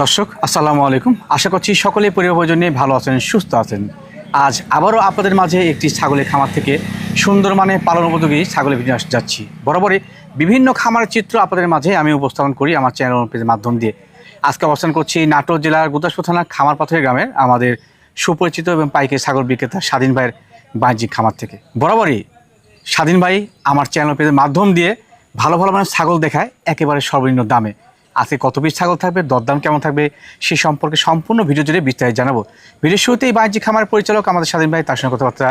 দর্শক, আসসালামু আলাইকুম। আশা করছি সকলে পরিবার নিয়ে ভালো আছেন, সুস্থ আছেন। আজ আবারও আপনাদের মাঝে একটি ছাগলের খামার থেকে সুন্দর মানে পালন উপযোগী ছাগলের ভিডিও যাচ্ছি। বরাবরই বিভিন্ন খামারের চিত্র আপনাদের মাঝে আমি উপস্থাপন করি আমার চ্যানেল পেজের মাধ্যম দিয়ে। আজকে অবস্থান করছি নাটোর জেলার গুদাসপুর থানা খামার পাথরের গ্রামের আমাদের সুপরিচিত এবং পাইকারি ছাগল বিক্রেতা স্বাধীন ভাইয়ের বাণিজ্যিক খামার থেকে। বরাবরই স্বাধীন ভাই আমার চ্যানেল পেজের মাধ্যম দিয়ে ভালো ভালো মানে ছাগল দেখায়, একেবারে সর্বনিম্ন দামে। আজকে কত পিস ছাগল থাকবে দরদাম কেমন থাকবে সে সম্পর্কে সম্পূর্ণ ভিডিও জুড়ে বিস্তারিত জানাব। ভিডিও শুরুতেই বাণিজ্যিক খামার পরিচালক আমাদের স্বাধীন ভাই তার সঙ্গে কথাবার্তা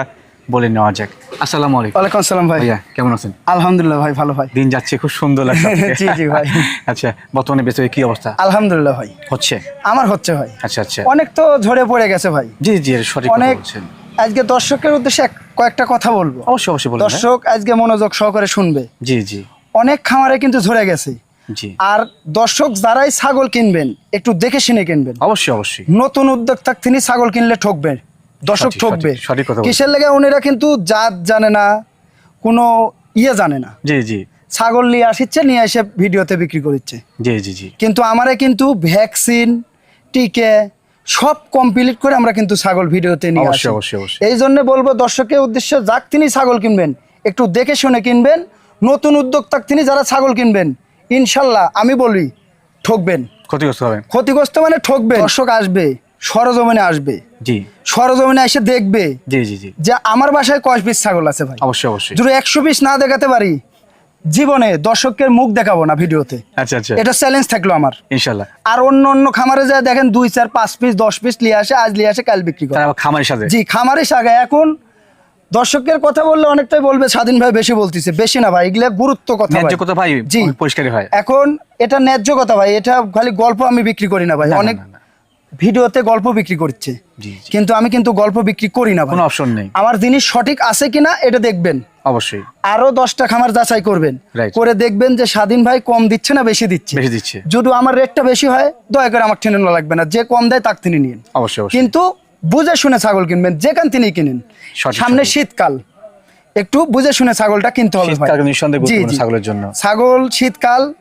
বলে নেওয়া যাক। আসসালামু আলাইকুম। ওয়ালাইকুম আসসালাম ভাই। ভাইয়া কেমন আছেন? আলহামদুলিল্লাহ ভাই ভালো ভাই। দিন যাচ্ছে খুব সুন্দর লাগছে জি, জি, ভাই। আচ্ছা বর্তমানে বেঁচে কি অবস্থা? আলহামদুলিল্লাহ ভাই। হচ্ছে? আমার হচ্ছে ভাই। আচ্ছা আচ্ছা। অনেক তো ঝরে পড়ে গেছে ভাই। জি জি সঠিক অনেক আজকে দর্শকের উদ্দেশ্যে এক- কয়েকটা কথা বলব। অবশ্যই অবশ্যই দর্শক আজকে মনোযোগ সহকারে শুনবে। জি জি। অনেক খামারে কিন্তু ঝরে গেছে। আর দর্শক যারাই ছাগল কিনবেন একটু দেখে শুনে কিনবেন। অবশ্যই অবশ্যই। নতুন উদ্যোক্তা তিনি ছাগল কিনলে ঠকবেন দর্শক ঠকবে। কিসের লেগে ওনারা কিন্তু জাত জানে না কোনো ইয়ে জানে না। জি জি। ছাগল নিয়ে আসিচ্ছে নিয়ে এসে ভিডিওতে বিক্রি করছে জি জি জি। কিন্তু আমারে কিন্তু ভ্যাকসিন টিকে সব কমপ্লিট করে আমরা কিন্তু ছাগল ভিডিওতে নিয়ে আসি। অবশ্যই, অবশ্যই। এই জন্য বলব দর্শকের উদ্দেশ্যে যাক তিনি ছাগল কিনবেন একটু দেখে শুনে কিনবেন। নতুন উদ্যোক্তা তিনি যারা ছাগল কিনবেন ইনশাল্লাহ আমি বলি ঠকবেন। ক্ষতিগ্রস্ত হবেন। ক্ষতিগ্রস্ত মানে ঠকবে দর্শক আসবে। সরজমিনে আসবে। জি। সরজমিনে এসে দেখবে জি জি জি। যে আমার বাসায় কয় পিস ছাগল আছে ভাই? অবশ্যই অবশ্যই। যদি একশো পিস না দেখাতে পারি জীবনে দর্শকের মুখ দেখাবো না ভিডিওতে। আচ্ছা আচ্ছা। এটা চ্যালেঞ্জ থাকল আমার। ইনশাল্লাহ। আর অন্য অন্য খামারে যায় দেখেন দুই চার পাঁচ পিস দশ পিস নিয়ে আসে আজ নিয়ে আসে কাল বিক্রি করে। খামারের সাথে? জি খামারে সাগায় এখন দর্শকের কথা বললে অনেকটাই বলবে স্বাধীন ভাই বেশি বলতেছে। বেশি না ভাই এগুলা গুরুত্ব কথা ভাই। ন্যায্য কথা ভাই জি। অনেক পরিষ্কারই হয়। এখন এটা ন্যায্য কথা ভাই এটা খালি গল্প আমি বিক্রি করি না ভাই। অনেক। ভিডিওতে গল্প বিক্রি করছে। কিন্তু আমি কিন্তু গল্প বিক্রি করি না কোনো অপশন নেই। আমার জিনিস সঠিক আছে কিনা এটা দেখবেন। অবশ্যই। আরও দশটা খামার যাচাই করবেন। করে দেখবেন যে স্বাধীন ভাই কম দিচ্ছে না বেশি দিচ্ছে। বেশি দিচ্ছে। যদি আমার রেটটা বেশি হয় দয়া করে আমার টেনে লাগবে না। যে কম দেয় তাক তিনি নিন। অবশ্যই। কিন্তু বুঝে শুনে ছাগল কিনবেন যেখান তিনি কিনেন। সামনে শীতকাল। একটু বুঝে শুনে ছাগলটা কিনতে হবে। ছাগলের জন্য। ছাগল শীতকাল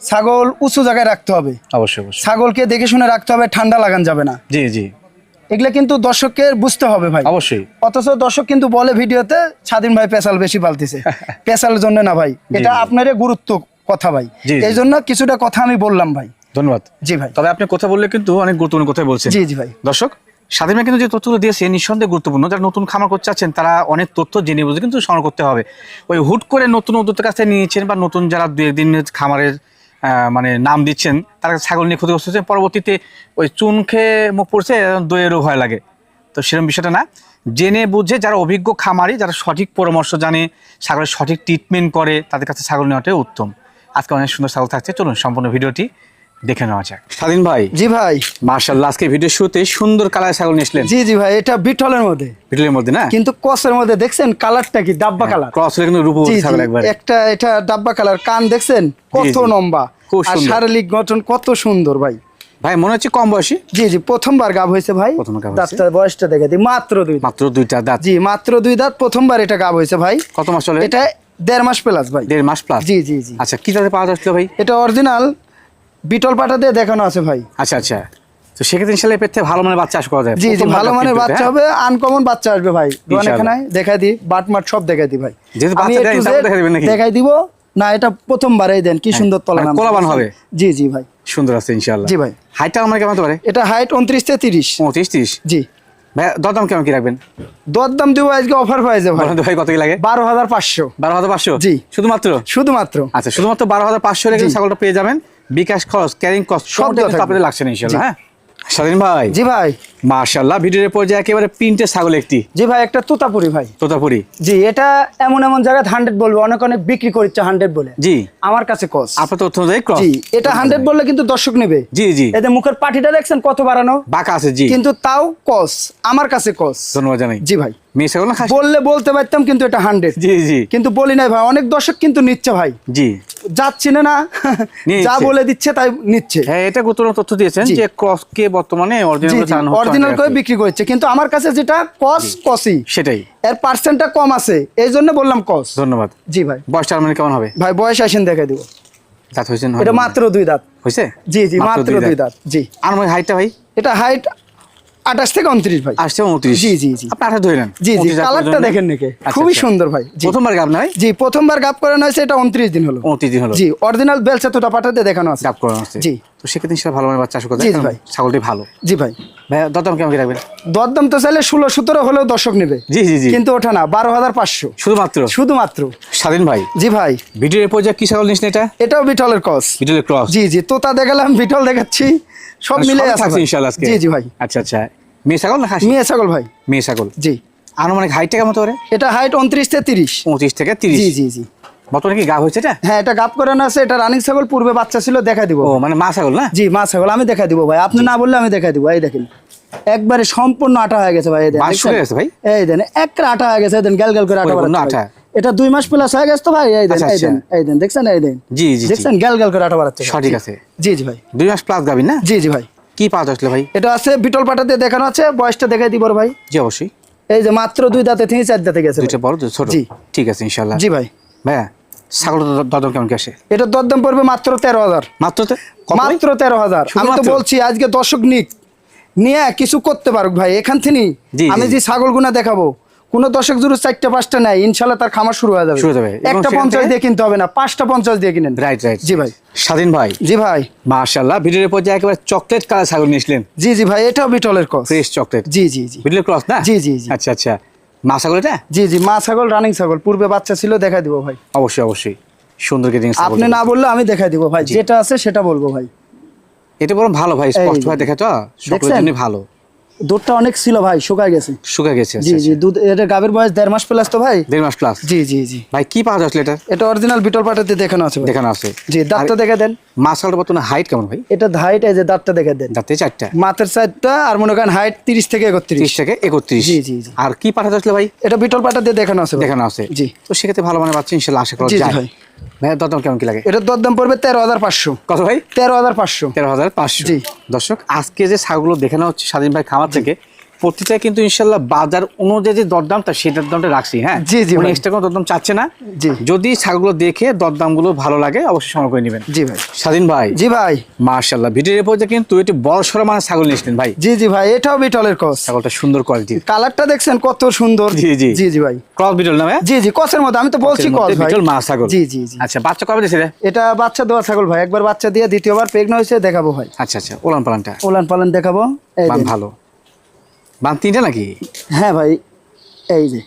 ছাগল উঁচু জায়গায় রাখতে হবে। অবশ্যই ছাগলকে দেখে শুনে রাখতে হবে ঠান্ডা লাগান যাবে না। জি জি। এগুলো কিন্তু দর্শককে বুঝতে হবে ভাই। অবশ্যই। অথচ দর্শক কিন্তু বলে ভিডিওতে স্বাধীন ভাই পেশাল বেশি পালতেছে। পেশালের জন্য না ভাই। এটা জি। আপনারই গুরুত্ব কথা ভাই। এই জন্য কিছুটা কথা আমি বললাম ভাই। ধন্যবাদ। জি ভাই। তবে আপনি কথা বললে কিন্তু অনেক গুরুত্বপূর্ণ কথাই বলছেন। জি জি ভাই। দর্শক স্বাধীন কিন্তু যে তথ্যগুলো দিয়েছে নিঃসন্দেহে গুরুত্বপূর্ণ। যারা নতুন খামার করতে চাচ্ছেন, তারা অনেক তথ্য জেনে বুঝে কিন্তু সংগ্রহ করতে হবে। ওই হুট করে নতুন উদ্যোক্তার কাছ নিয়েছেন বা নতুন যারা দু একদিন খামারের মানে নাম দিচ্ছেন, তারা ছাগল নিয়ে ক্ষতিগ্রস্ত হচ্ছে পরবর্তীতে ওই চুন খেয়ে মুখ পড়ছে দইয়েরও ভয় লাগে। তো সেরকম বিষয়টা না। জেনে বুঝে যারা অভিজ্ঞ খামারি, যারা সঠিক পরামর্শ জানে, ছাগলের সঠিক ট্রিটমেন্ট করে, তাদের কাছে ছাগল নেওয়াটাই উত্তম। আজকে অনেক সুন্দর ছাগল থাকছে। চলুন, সম্পূর্ণ ভিডিওটি দেখে নেওয়া যাক। স্বাধীন ভাই? জি ভাই। মার্শাল্লাহ আজকে ভিডিও শুরুতে সুন্দর কালার ছাগল নিয়ে জি জি ভাই এটা বিটলের মধ্যে। ভিডিওর মধ্যে না? কিন্তু কসের মধ্যে দেখছেন কালারটা কি? ডাব্বা কালার। ক্রস হলে কিন্তু জি, ছাগল একবার। একটা এটা ডাব্বা কালার। কান দেখছেন? কত লম্বা। আর শারীরিক গঠন কত সুন্দর ভাই। ভাই মনে হচ্ছে কম বয়সী? জি জি প্রথমবার গাব হয়েছে ভাই। গাব বয়সটা দেখে দিই। মাত্র দুই। মাত্র দুইটা দাঁত। জি মাত্র দুই দাঁত। প্রথমবার এটা গাব হয়েছে ভাই। কত মাস চলে? এটা দেড় মাস প্লাস ভাই। দেড় মাস প্লাস জি জি জি। আচ্ছা কি জাতে পাওয়া যাচ্ছিল ভাই? এটা অরিজিনাল বিটল পাটা দিয়ে দেখানো আছে ভাই। আচ্ছা আচ্ছা। তো সেক্ষেত্রে ইনশাল্লাহ ভালো মানের বাচ্চা যায়। জি জি ভালো মানের বাচ্চা হ্যাঁ? হবে আনকমন বাচ্চা আসবে ভাই। দেখাই দিই বাট মাট সব দেখাই দিই ভাই। দেখাই দিব না এটা প্রথমবারেই দেন কি সুন্দর তলা মানে কোলাবান হবে? জি জি ভাই। সুন্দর আছে ইনশাল্লাহ। জি ভাই। হাইটটা আমার কেমন হতে পারে? এটা হাইট উনত্রিশ থেকে তিরিশ। পঁচিশ তিরিশ? জি। ভাই দরদাম কেমন কি রাখবেন? দর দাম দিব আজকে অফার পাইছে ভাই। ভাই কত কি লাগে? বারো হাজার পাঁচশো। বারো হাজার পাঁচশো? জি। শুধুমাত্র? শুধুমাত্র। আচ্ছা শুধুমাত্র বারো হাজার পাঁচশো রেখে। ছাগলটা পেয়ে যাবেন। বিকাশ খরচ ক্যারিং কস্ট সব আপনাদের লাগছে না ইনশাল্লাহ হ্যাঁ? স্বাধীন ভাই। জি ভাই। মার্শাল্লাহ ভিডিওর পর্যায়ে একেবারে প্রিন্টে ছাগল একটি। জি ভাই একটা তোতাপুরি ভাই। তোতাপুরি। জি এটা এমন এমন জায়গায় হান্ড্রেড বলবে অনেক অনেক বিক্রি করছে হান্ড্রেড বলে। জি। আমার কাছে কস আপনার তথ্য অনুযায়ী ক্রস জি এটা হান্ড্রেড বললে কিন্তু দর্শক নেবে। জি জি। এতে মুখের পাটিটা দেখছেন কত বাড়ানো? বাঁকা আছে জি। কিন্তু তাও কস আমার কাছে কস ধন্যবাদ জানাই। জি ভাই। বললে বলতে পারতাম কিন্তু এটা হান্ড্রেড জি জি। কিন্তু বলি নাই ভাই অনেক দর্শক কিন্তু নিচ্ছে ভাই। জি। যাচ্ছে না যা বলে দিচ্ছে তাই নিচ্ছে। হ্যাঁ এটা গুরুত্বপূর্ণ তথ্য দিয়েছেন যে ক্রস কে বর্তমানে অরিজিনাল অরিজিনাল করে বিক্রি করছে। কিন্তু আমার কাছে যেটা কস কসই সেটাই। এর পার্সেন্টটা কম আছে। এই জন্য বললাম কস ধন্যবাদ। জি ভাই। বয়সটা মানে কেমন হবে? ভাই বয়স আসেন দেখে দিব। দাঁত হয়েছে এটা মাত্র দুই দাঁত। হয়েছে? জি জি মাত্র দুই দাঁত। জি। আনুমানিক হাইটটা ভাই? এটা হাইট আঠাশ থেকে উনত্রিশ ভাই। আসছে জি, জি, জি। আপনি আঠাশ ধরে নেন। জি জি কালারটা দেখেন নাকি? আচ্ছা, খুবই আচ্ছা। সুন্দর ভাই প্রথমবার গাব না ভাই জি প্রথমবার গাপ করানো হয়েছে এটা উনত্রিশ দিন হলো। উনত্রিশ দিন হলো। জি অরিজিনাল বেল সেতুটা পাঠাতে দেখানো আছে। গাব করানো হচ্ছে। জি। তো সেক্ষেত্রে ভালো মানে বাচ্চা করতে জি, ভাই। ছাগলটি ভালো। জি ভাই। ভাই দরদাম কেমন কি রাখবেন? দরদাম তো চাইলে ষোলো সতেরো হলেও দর্শক নেবে। জি জি জি। কিন্তু ওঠা না বারো হাজার পাঁচশো। শুধুমাত্র? শুধুমাত্র। স্বাধীন ভাই। জি ভাই। ভিডিওর এরপর যে কি ছাগল নিস এটা? এটাও বিটলের কস ভিডিওর ক্রস জি জি তোতা দেখালাম বিটল দেখাচ্ছি। সব মিলে আছে আজকে? জি জি ভাই। আচ্ছা আচ্ছা। মেয়ে ছাগল না খাসি? মেয়ে ছাগল ভাই। মেয়ে ছাগল? জি। আনুমানিক হাইটটা কেমন এটা হাইট উনত্রিশ থেকে তিরিশ। পঁচিশ থেকে তিরিশ? জি জি জি। বর্তমানে কি গা হয়েছে এটা? হ্যাঁ এটা গাপ করানো আছে এটা রানিং ছাগল পূর্বে বাচ্চা ছিল দেখা দিব। ও মানে মা ছাগল না? জি মা ছাগল আমি দেখা দিব ভাই। আপনি না বললে আমি দেখা দিব। এই দেখেন একবারে সম্পূর্ণ আটা হয়ে গেছে ভাই এই ভাই? এই দেন এক আটা হয়ে গেছে দেন গ্যাল গ্যাল করে আটা আটা। এটা দুই মাস প্লাস হয়ে গেছে তো ভাই এই দেন আচ্ছা, এই দেন আচ্ছা। এই দেন দেখছেন এই দেন জি দেখছেন গ্যাল গ্যাল করে আটা বাড়াচ্ছে। সঠিক আছে। জি জি ভাই। দুই মাস প্লাস গাবি না? জি জি ভাই। কি পাওয়া আসলে ভাই? এটা আছে বিটল পাটাতে দেখানো আছে বয়সটা দেখাই দিব ভাই। জি অবশ্যই। এই যে মাত্র দুই দাঁতে থেকে চার দাঁতে গেছে দুইটা বড় ছোট? জি। ঠিক আছে ইনশাল্লাহ জি ভাই। ভাইয়া ছাগল দরদাম কেমন আসে? এটা দরদাম পড়বে মাত্র তেরো হাজার। মাত্র? মাত্র তেরো হাজার। আমি তো বলছি আজকে দর্শক নিক। নিয়ে কিছু করতে পারুক ভাই এখান থেকে আমি যে ছাগল গুনা দেখাবো কোন দশক জুড়ে চারটা পাঁচটা নেয় ইনশাল্লাহ তার খামার শুরু হয়ে যাবে। শুরু যাবে। একটা পঞ্চাশ দিয়ে কিনতে হবে না পাঁচটা পঞ্চাশ দিয়ে কিনেন। রাইট রাইট জি ভাই। স্বাধীন ভাই। জি ভাই। মাশাল্লাহ ভিডিওর এরপর যে একেবারে চকলেট কালার ছাগল নিয়েছিলেন। জি জি ভাই এটাও বিটলের কস ফ্রেশ চকলেট জি জি জি। ভিডিওর ক্রস না? জি, জি, জি। আচ্ছা আচ্ছা। মা ছাগল এটা? জি জি মা ছাগল রানিং ছাগল। পূর্বে বাচ্চা ছিল দেখা দিব ভাই। অবশ্যই অবশ্যই। সুন্দর গেটিং আপনি না বললে আমি দেখা দিব ভাই। যেটা আছে সেটা বলব ভাই। এটা বরং ভালো ভাই স্পষ্ট ভাই দেখে তো? সকলের জন্য ভালো। দুধটা অনেক ছিল ভাই শুকায় গেছে। শুকা গেছে জি আচ্ছা, জি দুধ এটা বয়স দেড় মাস প্লাস তো ভাই? আচ্ছা। দেড় মাস প্লাস জি জি জি। ভাই কি পাওয়া যাচ্ছে এটা? এটা অরিজিনাল বিটল পাটাতে দেখানো আছে দেখানো আছে। জি দাঁতটা দেখে দেন। বর্তমানে হাইট কেমন ভাই? এটা হাইট এই যে দাঁতটা দেখে দেন। দাঁতে চারটা। মাথার সাইডটা আর মনে করেন হাইট তিরিশ থেকে একত্রিশ। ত্রিশ থেকে একত্রিশ। জি, জি, জি। আর কি পাঠাতে ভাই? এটা বিটল পাটাতে দেখানো আছে দেখানো আছে। জি। তো সেক্ষেত্রে ভালো মানে পাচ্ছি আশা করা জি, জি, যায়। ভাই। ভাই দরদাম কেমন কি লাগে এটার দরদাম পড়বে তেরো হাজার পাঁচশো কত ভাই তেরো হাজার পাঁচশো তেরো হাজার পাঁচশো জি। দর্শক আজকে যে ছাগলগুলো দেখানো হচ্ছে স্বাধীন ভাই খামার থেকে প্রতিটা কিন্তু ইনশাল্লাহ বাজার অনুযায়ী যে দরদামটা সেই দরদামটা রাখছি হ্যাঁ? জি, জি, ভাই। এক্সট্রা কোনো দরদাম চাচ্ছে না। জি। যদি ছাগলগুলো দেখে দরদামগুলো ভালো লাগে অবশ্যই সময় করে নেবেন। জি ভাই। স্বাধীন ভাই। জি ভাই। মার্শাল্লাহ ভিডিওর যে কিন্তু এটি বড় সড়ো মানে ছাগল নিয়েছিলেন ভাই। জি জি ভাই এটাও বিটলের কস। ছাগলটা সুন্দর কোয়ালিটি কালারটা দেখছেন কত সুন্দর। জি, জি। জি জি ভাই। ক্রস বিটল না ভাই জি জি কসের মধ্যে আমি তো বলছি কস ভাই। বিটল মা ছাগল। জি জি জি। আচ্ছা বাচ্চা কবে দিয়েছে রে? এটা বাচ্চা দেওয়া ছাগল ভাই একবার বাচ্চা দিয়ে দ্বিতীয়বার প্রেগনেন্ট হয়েছে দেখাবো ভাই। আচ্ছা আচ্ছা ওলান পালানটা। ওলান পালান দেখাবো। ভালো। বান তিনটা নাকি? হ্যাঁ ভাই এই যে।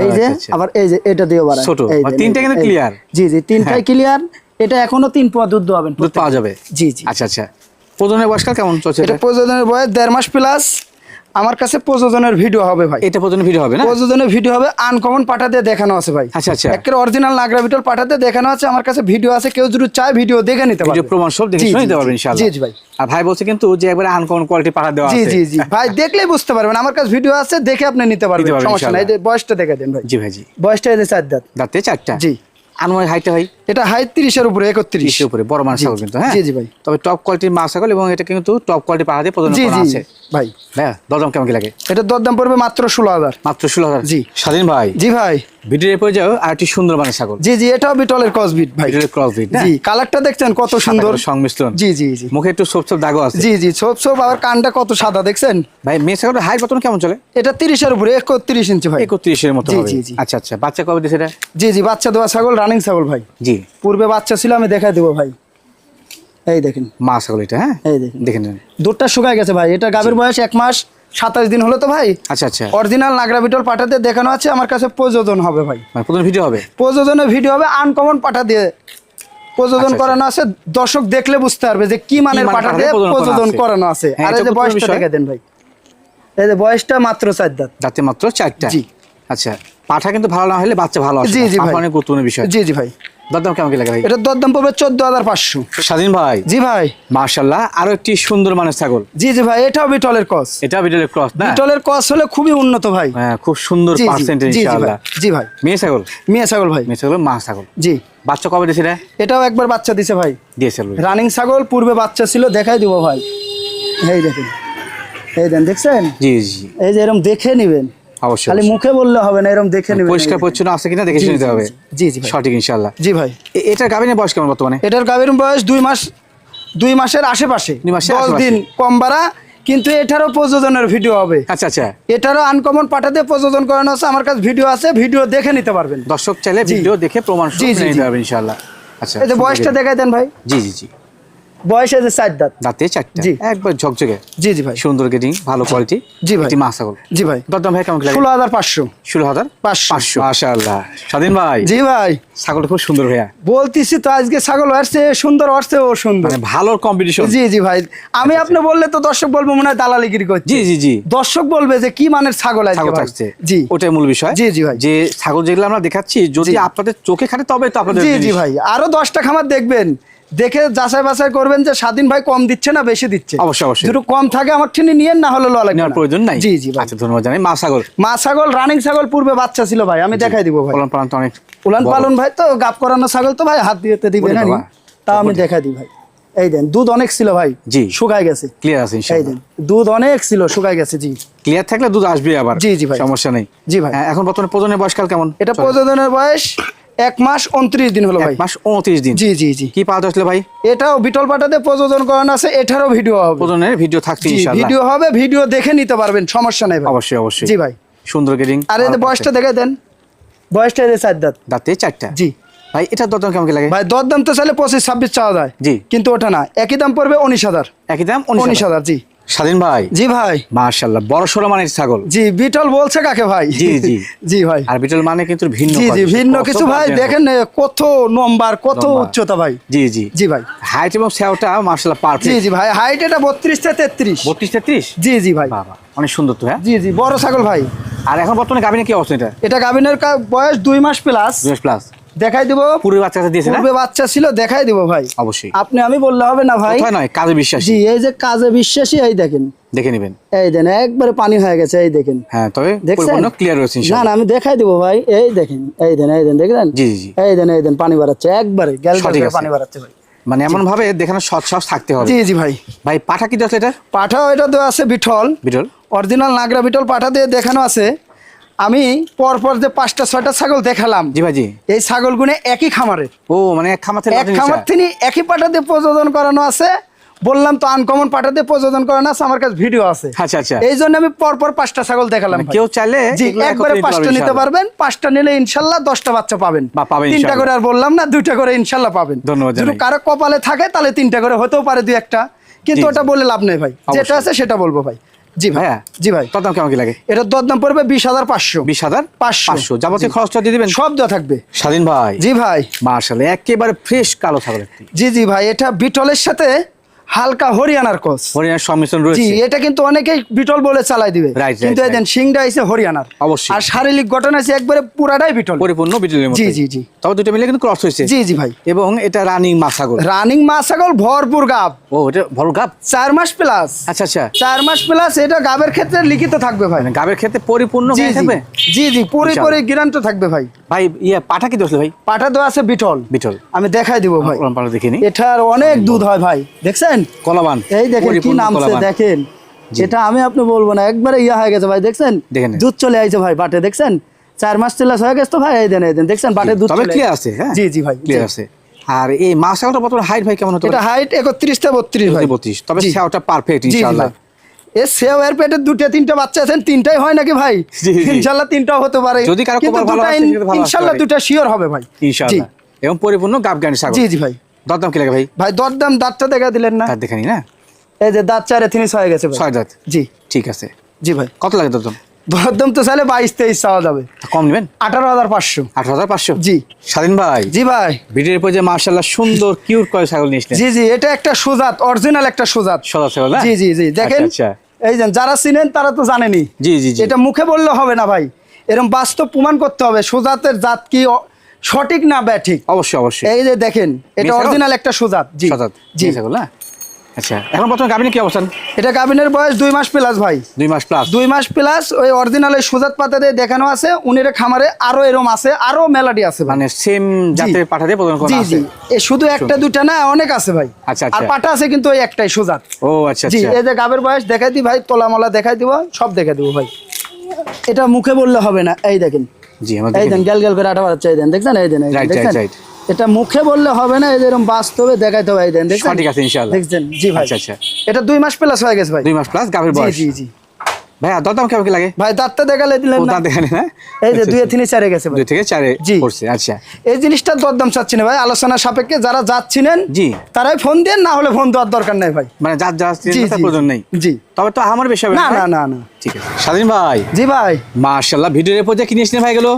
এই যে আচ্ছা, আচ্ছা। আবার এই যে এটা দিয়ে বাড়ায়। ছোট, এই তিনটা কিন্তু ক্লিয়ার জি জি তিনটাই হ্যাঁ। ক্লিয়ার এটা এখনও তিন পোয়া দুধ দেওয়াবেন দুধ পাওয়া যাবে? জি জি। আচ্ছা আচ্ছা। প্রজনের বয়সকাল কেমন চলছে এটা এটা? বয়স দেড় মাস প্লাস আমার কাছে প্রযোজনের ভিডিও হবে ভাই। এটা প্রজনের ভিডিও হবে না? প্রযোজনের ভিডিও হবে আনকমন পাঠাতে দেখানো আছে ভাই। আচ্ছা আচ্ছা। একের অরিজিনাল নাগরা বিটল পাঠাতে দেখানো আছে আমার কাছে ভিডিও আছে কেউ যদি চায় ভিডিও দেখে নিতে ভিডিও পারবে। প্রমাণ সব দেখে নিতে পারবেন ইনশাআল্লাহ। জি, জি, ভাই। আর ভাই বলছে কিন্তু যে একবারে আনকমন কোয়ালিটি পাঠা দেওয়া আছে। জি জি। জি ভাই দেখলেই বুঝতে পারবেন আমার কাছে ভিডিও আছে দেখে আপনি নিতে পারবেন সমস্যা নাই। এই যে বয়সটা দেখে দেন ভাই। জি ভাই জি। বয়সটা এই যে চার দাঁত দাঁতে চারটা। জি। আনুমানিক হাইটটা ভাই? এটা হাইট তিরিশের উপরে একত্রিশ। উপরে বড় মাছ ছাগল কিন্তু হ্যাঁ? জি, জি, ভাই। তবে টপ কোয়ালিটির মাছ ছাগল এবং এটা কিন্তু টপ কোয়ালিটি দিয়ে প্রজনন করা আছে। ভাই। ভাইয়া দরদাম কেমন কি লাগে? এটার দরদাম পড়বে মাত্র ষোলো হাজার। মাত্র ষোলো হাজার? জি। স্বাধীন ভাই। জি ভাই। যাও আর একটি সুন্দর মানে ছাগল। জি জি এটাও বিটলের ভাই। ভিডিওর ক্রস বিট জি কালারটা দেখছেন কত সুন্দর। সংমিশ্রণ। জি জি জি। মুখে একটু সোপ সোপ দাগও আছে। জি জি ছোপ ছোপ আবার কানটা কত সাদা দেখছেন? ভাই মেয়ে ছাগলের হাইট বর্তমানে কেমন চলে? এটা তিরিশের উপরে একত্রিশ ইঞ্চি ভাই। একত্রিশের মতো হবে। জি, জি। আচ্ছা আচ্ছা বাচ্চা কবে দিয়েছে এটা? জি জি বাচ্চা দেওয়া ছাগল রানিং ছাগল ভাই। জি। পূর্বে বাচ্চা ছিল আমি দেখা দেবো ভাই। এই দেখেন। মা ছাগল এটা হ্যাঁ? এই দেখেন। দেখে নেন। দুধটা শুকায় গেছে ভাই। এটা গাভীর বয়স এক মাস সাতাশ দিন হলো তো ভাই। আচ্ছা আচ্ছা। অরিজিনাল নাগরা বিটল পাঠাতে দেখানো আছে আমার কাছে প্রযোজন হবে ভাই। মানে প্রথম ভিডিও হবে? প্রযোজনের ভিডিও হবে আনকমন পাঠা দিয়ে। প্রযোজন আচ্ছা, করানো আছে দর্শক দেখলে বুঝতে পারবে যে কি মানের পাঠা দিয়ে প্রযোজন করানো আছে? হ্যাঁ, আর এই যে বয়সটা। দেখে দেন ভাই। এই যে বয়সটা মাত্র চার দাঁত। দাঁতে মাত্র চারটা? জি। আচ্ছা পাঠা কিন্তু ভালো না হলে বাচ্চা ভালো জি, জি, ভাই। অনেক গুরুত্বপূর্ণ বিষয়। জি জি ভাই। দরদাম কেমন লাগে ভাই? এটার দরদাম পড়বে চোদ্দ হাজার পাঁচশো। স্বাধীন ভাই? জি ভাই। মার্শাল্লাহ আরও একটি সুন্দর ছাগল। জি জি ভাই এটাও বিটলের কস এটা ক্রস না? বিটলের হলে খুবই উন্নত ভাই। হ্যাঁ খুব সুন্দর জি পার্সেন্টেজ ভাই। ইনশাআল্লাহ। জি ভাই। মেয়ে ছাগল? মিয়া ছাগল ভাই। মেয়ে ছাগল মা ছাগল? জি। বাচ্চা কবে এটাও একবার বাচ্চা দিছে ভাই। রানিং ছাগল পূর্বে বাচ্চা ছিল দেখাই দিব ভাই। এই দেখেন। এই দেন দেখছেন? জি জি। এই যে এরকম দেখে নিবেন। অবশ্যই, খালি মুখে বললে হবে না এরকম দেখে নেবেন পরিষ্কার পরিচ্ছন্ন আছে কিনা দেখে নিতে হবে। জি, জি সঠিক জি ভাই। এটার গাভিনের বয়স কেমন বর্তমানে? এটার বয়স দুই মাস দুই মাসের আশেপাশে। দশ দিন কম বাড়া কিন্তু এটারও প্রযোজনের ভিডিও হবে। আচ্ছা আচ্ছা। এটারও আনকমন পাঠাতে প্রযোজন করানো আছে আমার কাছে ভিডিও আছে ভিডিও দেখে নিতে পারবেন। দর্শক চাইলে। ভিডিও দেখে প্রমাণ নিতে ইনশাল্লাহ আচ্ছা এই যে বয়সটা। দেখাই দেন ভাই। জি জি জি। বয়স আছে চার দাঁত। দাঁতে চারটা? জি। একবার ঝকঝকে? জি জি ভাই। সুন্দর গেটিং ভালো কোয়ালিটি জি ভাই। মাছ ছাগল জি ভাই। দরদাম ভাই কেমন ষোলো হাজার পাঁচশো। ষোলো হাজার পাঁচশো। পাঁচশো। মাশাআল্লাহ। স্বাধীন ভাই। জি ভাই। ছাগলটা খুব সুন্দর ভাইয়া। বলতেছি তো আজকে ছাগল আসছে সুন্দর আসছে ও সুন্দর। মানে ভালো কম্পিটিশন জি জি ভাই। আমি আপনি বললে তো দর্শক বলব মনে হয় দালালিগিরি করছে। জি জি জি। দর্শক বলবে যে কি মানের ছাগল আজকে থাকছে জি। ওটাই মূল বিষয়। জি, জি ভাই। যে ছাগল যেগুলো আমরা দেখাচ্ছি যদি আপনাদের চোখে খাটে তবে তো আপনাদের জি জি ভাই। আরও দশটা খামার দেখবেন। দেখে যাচাই বাছাই করবেন যে স্বাধীন ভাই কম দিচ্ছে না বেশি দিচ্ছে। অবশ্যই, অবশ্যই। যদি কম থাকে আমার ঠিনি নিয়েন না হলে লাগবে নেওয়ার না। প্রয়োজন নাই? জি জি আচ্ছা ধন্যবাদ জানাই। মা ছাগল? মা ছাগল রানিং ছাগল পূর্বে বাচ্চা ছিল ভাই আমি দেখাই দিব ভাই। পালন পালন অনেক উলান পালন ভাই তো গাপ করানো ছাগল তো ভাই হাত দিয়ে দিবে না? তা আমি দেখাই দিই ভাই। এই দেন দুধ অনেক ছিল ভাই জি। শুকায় গেছে। ক্লিয়ার আছে এই দেন দুধ অনেক ছিল শুকায় গেছে জি। ক্লিয়ার থাকলে দুধ আসবে আবার জি, জি ভাই। সমস্যা নেই। জি ভাই। হ্যাঁ, এখন বর্তমানে প্রজনের বয়সকাল কেমন এটা চলে? প্রযোজনের বয়স এক মাস উনত্রিশ দিন হলো ভাই। মাস উনত্রিশ দিন। জি জি জি। কি পাওয়া যাচ্ছিল ভাই? এটাও বিটল পাটাতে প্রযোজন করানো আছে এটারও ভিডিও হবে। ভিডিও থাকছে ভিডিও হবে ভিডিও দেখে নিতে পারবেন সমস্যা নেই অবশ্যই অবশ্যই। জি ভাই। সুন্দর গেটিং আর বয়সটা দেখে দেন। বয়সটা যে চার দাঁত। দাঁতে চারটা? জি। ভাই এটার দরদাম কেমন লাগে? ভাই দর দাম তো চাইলে পঁচিশ ছাব্বিশ চাওয়া যায়। জি। কিন্তু ওটা না একই দাম পড়বে উনিশ হাজার। একই দাম উনিশ হাজার জি। স্বাধীন ভাই? জি ভাই। মার্শাল্লাহ বড় সড়ো মানের ছাগল। জি বিটল বলছে কাকে ভাই? জি, জি। জি ভাই। আর বিটল মানে কিন্তু ভিন্ন জি জি ভিন্ন কিছু ভাই দেখেন কত নম্বর কত উচ্চতা ভাই। জি জি। জি ভাই। হাইট এবং সেওটা মার্শাল্লাহ জি পারফেক্ট জি ভাই হাইট এটা বত্রিশ থেকে তেত্রিশ। বত্রিশ তেত্রিশ জি জি ভাই। বাবা অনেক সুন্দর তো হ্যাঁ? জি জি বড় ছাগল ভাই। আর এখন বর্তমানে গাভিনে কি অবস্থা এটা? এটা গাভিনের কা- বয়স দুই মাস প্লাস দুই প্লাস দেখাই দিব। পূর্বে বাচ্চা দিয়েছে পূর্বে বাচ্চা ছিল দেখাই দিব ভাই। অবশ্যই। আপনি আমি বললে হবে না ভাই। কোথায় নয় কাজে বিশ্বাস। জি এই যে কাজে বিশ্বাসী এই দেখেন। দেখে নেবেন। এই দেন একবারে পানি হয়ে গেছে এই দেখেন। হ্যাঁ তবে দেখছেন? ক্লিয়ার রয়েছে না না আমি দেখাই দিব ভাই এই দেখেন এই দেন এই দেন দেখলেন? জি, জি, জি। এই দেন এই দেন পানি বাড়াচ্ছে একবারে গ্যাল। পানি বাড়াচ্ছে ভাই। মানে এমন ভাবে দেখানো সৎ সাহস থাকতে হবে। জি জি ভাই। ভাই পাঠা কি দশ এটা? পাঠা এটা দেওয়া আছে বিঠল। বিটল অরিজিনাল নাগরা বিটল পাঠা দিয়ে দেখানো আছে। আমি পরপর যে পাঁচটা ছয়টা ছাগল দেখালাম জি ভাই জি এই ছাগলগুলো একই খামারের ও মানে এক খামার এক খামার তিনি একই পাঠা দিয়ে প্রযোজন করানো আছে। বললাম তো আনকমন পাঠা দিয়ে প্রযোজন করানো আছে আমার কাছে ভিডিও আছে। আচ্ছা আচ্ছা। এই জন্য আমি পরপর পাঁচটা ছাগল দেখালাম মানে কেউ চাইলে জি একবারে পাঁচটা নিতে পারবেন পাঁচটা নিলে ইনশাল্লাহ দশটা বাচ্চা পাবেন। তিনটা করে আর বললাম না দুইটা করে ইনশাল্লাহ পাবেন। ধন্যবাদ যদি কারও কপালে থাকে তাহলে তিনটা করে হতেও পারে দুই একটা। কিন্তু ওটা বলে লাভ নেই ভাই। যেটা আছে সেটা বলব ভাই। জি ভাই। ভাইয়া জি ভাই। দরদাম কেমন কি লাগে? এটার দরদাম পড়বে বিশ হাজার পাঁচশো। বিশ হাজার। পাঁচশো। যাবতীয় খরচটা দিয়ে দিবেন। সব দেওয়া থাকবে। স্বাধীন ভাই। জি ভাই। মার্শাল একেবারে ফ্রেশ কালো ছাগল জি জি ভাই এটা বিটলের সাথে হালকা হরিয়ানার কোচ। হরিয়ানার সংমিশ্রণ জি রয়েছে এটা কিন্তু অনেকেই বিটল বলে চালাই দিবে। কিন্তু right. এদেন সিংটা আইছে হরিয়ানার। অবশ্যই। আর শারীরিক গঠন আছে একবারে পুরাটাই বিটল। পরিপূর্ণ বিটলের মতো জি, জি, জি। তবে দুটো মিলে কিন্তু ক্রস হয়েছে। জি জি ভাই। এবং এটা রানিং মা ছাগল রানিং মা ছাগল ভরপুর গাব। ও এটা ভালো গাব? চার মাস প্লাস আচ্ছা আচ্ছা। চার মাস প্লাস এটা গাবের ক্ষেত্রে লিখিত থাকবে ভাই। মানে গাবের ক্ষেত্রে পরিপূর্ণ জি জি। থাকবে? জি জি পুরি। পুরি গিরান্ত থাকবে ভাই। ভাই ইয়ে পাঠা কি দোষলে ভাই? পাঠা দেওয়া আছে বিটল। বিটল। আমি দেখাই দিব ভাই। পাঠা দেখিনি। এটার অনেক দুধ হয় ভাই। দেখছেন? কলাবান। এই দেখেন কি নামছে দেখেন। এটা আমি আপনি বলব না একবারে ইয়া হয়ে গেছে ভাই দেখছেন? দেখেন। দুধ চলে আইছে ভাই বাটে দেখছেন? চার মাস চিলাস হয়ে গেছে তো ভাই এই দেন এই দেন দেখছেন? বাটে দুধ তবে ক্লিয়ার আছে হ্যাঁ? জি জি ভাই ক্লিয়ার আছে। আর এই মা বর্তমানে হাইট ভাই কেমন হতো এটা হাইট একত্রিশ থেকে বত্রিশ ভাই। বত্রিশ তবে জি। সেওটা পারফেক্ট ইনশাআল্লাহ। এ সেও এর পেটে দুটো তিনটা বাচ্চা আছেন তিনটাই হয় নাকি ভাই। ইনশাল্লাহ তিনটাও হতে পারে। যদি কারও কপাল ভালো দুটা আসে, ইন- সেক্ষেত্রে ভালো আসতে ইনশাল্লাহ পারে। শিওর হবে ভাই। ইনশাআল্লাহ এবং পরিপূর্ণ গাব জ্ঞানী ছাগল। জি জি ভাই। দরদাম কি লাগে ভাই? ভাই দরদাম দাঁতটা দেখা দিলেন না। তার দেখানি না? এই যে দাঁত চারে তিরিশ হয়ে গেছে ভাই। ছয় দাঁত? জি। ঠিক আছে। জি ভাই। কত লাগে দরদাম? দরদাম তো চাইলে বাইশ তেইশ চাওয়া যাবে। কম নেবেন? আঠারো হাজার পাঁচশো। আঠারো হাজার পাঁচশো? জি। স্বাধীন ভাই। জি ভাই। ভিডিওর পর যে মার্শাল্লাহ সুন্দর কিউট করে ছাগল নিয়েছিলেন জি জি এটা একটা সুজাত অরিজিনাল একটা সুজাত। সদা ছাগল জি জি জি দেখেন। আচ্ছা, আচ্ছা। এই যে যারা চিনেন তারা তো জানেনি। জি জি জি। এটা মুখে বললে হবে না ভাই। এরকম বাস্তব প্রমাণ করতে হবে সুজাতের জাত কি সঠিক না ব্যাঠিক? অবশ্যই অবশ্যই। এই যে দেখেন এটা অরিজিনাল একটা সুজাত। জি সদাত জি। না? আচ্ছা এখন বর্তমানে গাভিনী কি অবস্থান? এটা গাভিনের বয়স দুই মাস প্লাস ভাই। দুই মাস প্লাস দুই মাস প্লাস ওই অরিজিনাল ওই সুজাত পাতাতে দেখানো আছে উনির খামারে আরও এরম আছে আরও মেলাডি আছে মানে সেম জাতের পাঠা দিয়ে প্রদান করা আছে। জি। এ শুধু একটা দুটা না অনেক আছে ভাই। আচ্ছা, আর আচ্ছা। পাটা আছে কিন্তু ওই একটাই সুজাত। ও আচ্ছা জি আচ্ছা। এই যে গাবের বয়স দেখাই দিই ভাই তোলা মলা দেখাই দিব সব দেখাই দিব ভাই। এটা মুখে বললে হবে না এই দেখেন। জি এই দেন গ্যাল গ্যাল করে আটা বাচ্চা এই দেন দেখছেন এই দেন এই দেন, Right, right, দেখছেন? এটা মুখে বললে হবে না এই এরকম বাস্তবে দেখাইতে হবে এই দেন দেখছেন? সঠিক আছে ইনশাআল্লাহ। দেখছেন? জি ভাই। আচ্ছা আচ্ছা। এটা দুই মাস প্লাস হয়ে গেছে ভাই। দুই মাস প্লাস গাভীর জি বয়স। জি জি। দরদাম কেমন কি লাগে? ভাই দাঁতটা দেখালে দিলেন না। দাঁত দেখালে না এই যে আচ্ছা, দুই আচ্ছা। তিনে চারে গেছে দুই থেকে চারে জি। আচ্ছা। এই জিনিসটার দরদাম চাচ্ছি না ভাই আলোচনা সাপেক্ষে যারা যাচ্ছিলেন জি। তারাই ফোন দেন না হলে ফোন দেওয়ার দরকার নাই ভাই। মানে যার প্রয়োজন নেই। জি। তবে তো আমার বেশি না না না না ঠিক আছে। স্বাধীন ভাই। জি ভাই। মাশাআল্লাহ ভিডিওর ভাই গেলো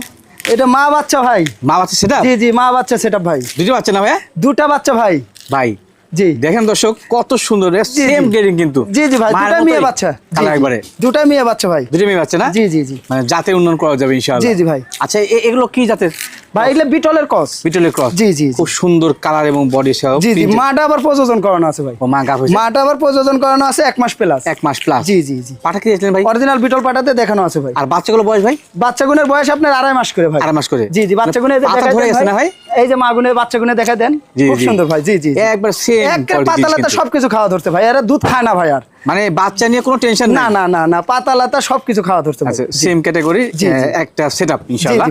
এটা মা বাচ্চা ভাই। মা বাচ্চা সেটা জি জি মা বাচ্চা সেটা ভাই। দুটো বাচ্চা না ভাইয়া? দুটা বাচ্চা ভাই। ভাই জি। দেখেন দর্শক কত সুন্দর সেম। গ্রেডিং কিন্তু। জি জি ভাই দুটা মেয়ে বাচ্চা। কালার একবারে। দুটা মেয়ে বাচ্চা ভাই। দুটো মেয়ে বাচ্চা না? জি জি জি। মানে জাতে উন্নয়ন করা যাবে ইনশাআল্লাহ। জি, জি ভাই। আচ্ছা এগুলো কি জাতের? ভাই বিটলের কস বিটলের ক্রস জি, জি, জি। খুব সুন্দর কালার এবং বডি সহ জি জি মাটা আবার প্রযোজন করানো আছে ভাই। ও মা গাভ হয়েছে মাটা আবার প্রযোজন করানো আছে এক মাস প্লাস এক মাস প্লাস জি জি জি। পাঠা দিয়েছিলেন ভাই? অরিজিনাল বিটল পাটাতে দেখানো আছে ভাই। আর বাচ্চাগুলো বয়স ভাই? বয়স আপনার আড়াই মাস করে ভাই। আড়াই মাস করে। জি জি ধরে না ভাই। এই যে মাগুনে বাচ্চাগুনে দেখা দেন। খুব। সুন্দর ভাই। জি জি। একবার সেম একের পাতালাতা সবকিছু খাওয়া ধরতে ভাই। এরা দুধ খায় না ভাই আর। মানে বাচ্চা নিয়ে কোনো টেনশন না না না না পাতালাতা সবকিছু খাওয়া ধরতে আচ্ছা সেম ক্যাটাগরি। একটা সেটআপ ইনশাআল্লাহ।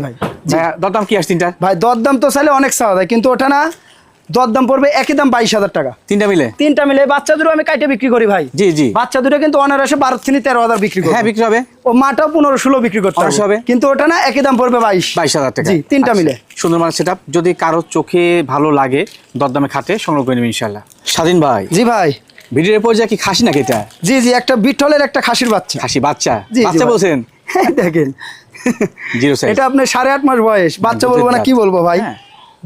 দরদাম কি আসছে তিনটা? ভাই দরদাম তো চাইলে অনেক চাওয়া যায় কিন্তু ওটা না দরদাম পড়বে একই দাম বাইশ হাজার টাকা। তিনটা মিলে? তিনটা মিলে বাচ্চা দুটো আমি কাইটে বিক্রি করি ভাই। জি জি। বাচ্চা দুটো কিন্তু অনারসে বারো থেকে তেরো হাজার বিক্রি করি হ্যাঁ বিক্রি হবে। ও মাটাও পনেরো ষোলো বিক্রি করতে হবে। কিন্তু ওটা না একই দাম পড়বে বাইশ। বাইশ হাজার টাকা। জি, তিনটা আচ্ছা, মিলে। সুন্দর মানে সেটআপ যদি কারও চোখে ভালো লাগে দরদামে খাতে সংগ্রহ করে নেবেন ইনশাআল্লাহ স্বাধীন ভাই। জি ভাই। ভিডিওর পর্যায়ে কি খাসি নাকি এটা? জি জি একটা বিটলের একটা খাসির বাচ্চা। খাসি বাচ্চা? বাচ্চা বলছেন? দেখেন। জিরো সাইজ এটা আপনার সাড়ে আট মাস বয়স। বাচ্চা বলব না কি বলব ভাই।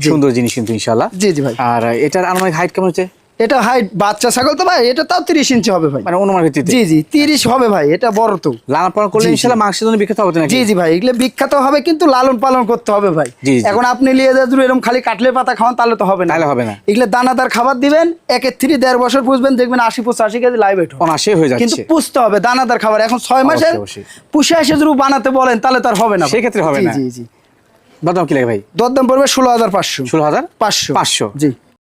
সুন্দর জিনিস কিন্তু ইনশাআল্লাহ। জি জি ভাই। আর এটার আনুমানিক হাইট কেমন হচ্ছে? এটা হাইট বাচ্চা ছাগল তো ভাই এটা তাও তিরিশ ইঞ্চি হবে ভাই। মানে অনুমান ভিত্তিতে? জি জি তিরিশ হবে ভাই এটা বড় তো। লালন পালন করলে জি। মাংসের জন্য বিখ্যাত হবে জি জি ভাই এগুলো বিখ্যাত হবে কিন্তু লালন পালন করতে হবে ভাই। এখন আপনি নিয়ে যান এরকম খালি কাটলের পাতা খাওয়ান তাহলে তো হবে না। তাহলে হবে না। এগুলো দানাদার খাবার দিবেন একের থ্রি দেড় বছর পুষবেন দেখবেন আশি পঁচাশি কেজি লাইভ ওয়েট অনাশে হয়ে যাচ্ছে। কিন্তু পুষতে হবে দানাদার খাবার। এখন ছয় মাসের অবশ্যই। পুষে এসে যদি বানাতে বলেন তাহলে তার হবে না। সেক্ষেত্রে হবে না। জি জি। দরদাম কি লাগে ভাই? দরদাম পড়বে ষোলো হাজার পাঁচশো। ষোলো হাজার পাঁচশো। পাঁচশো। জি।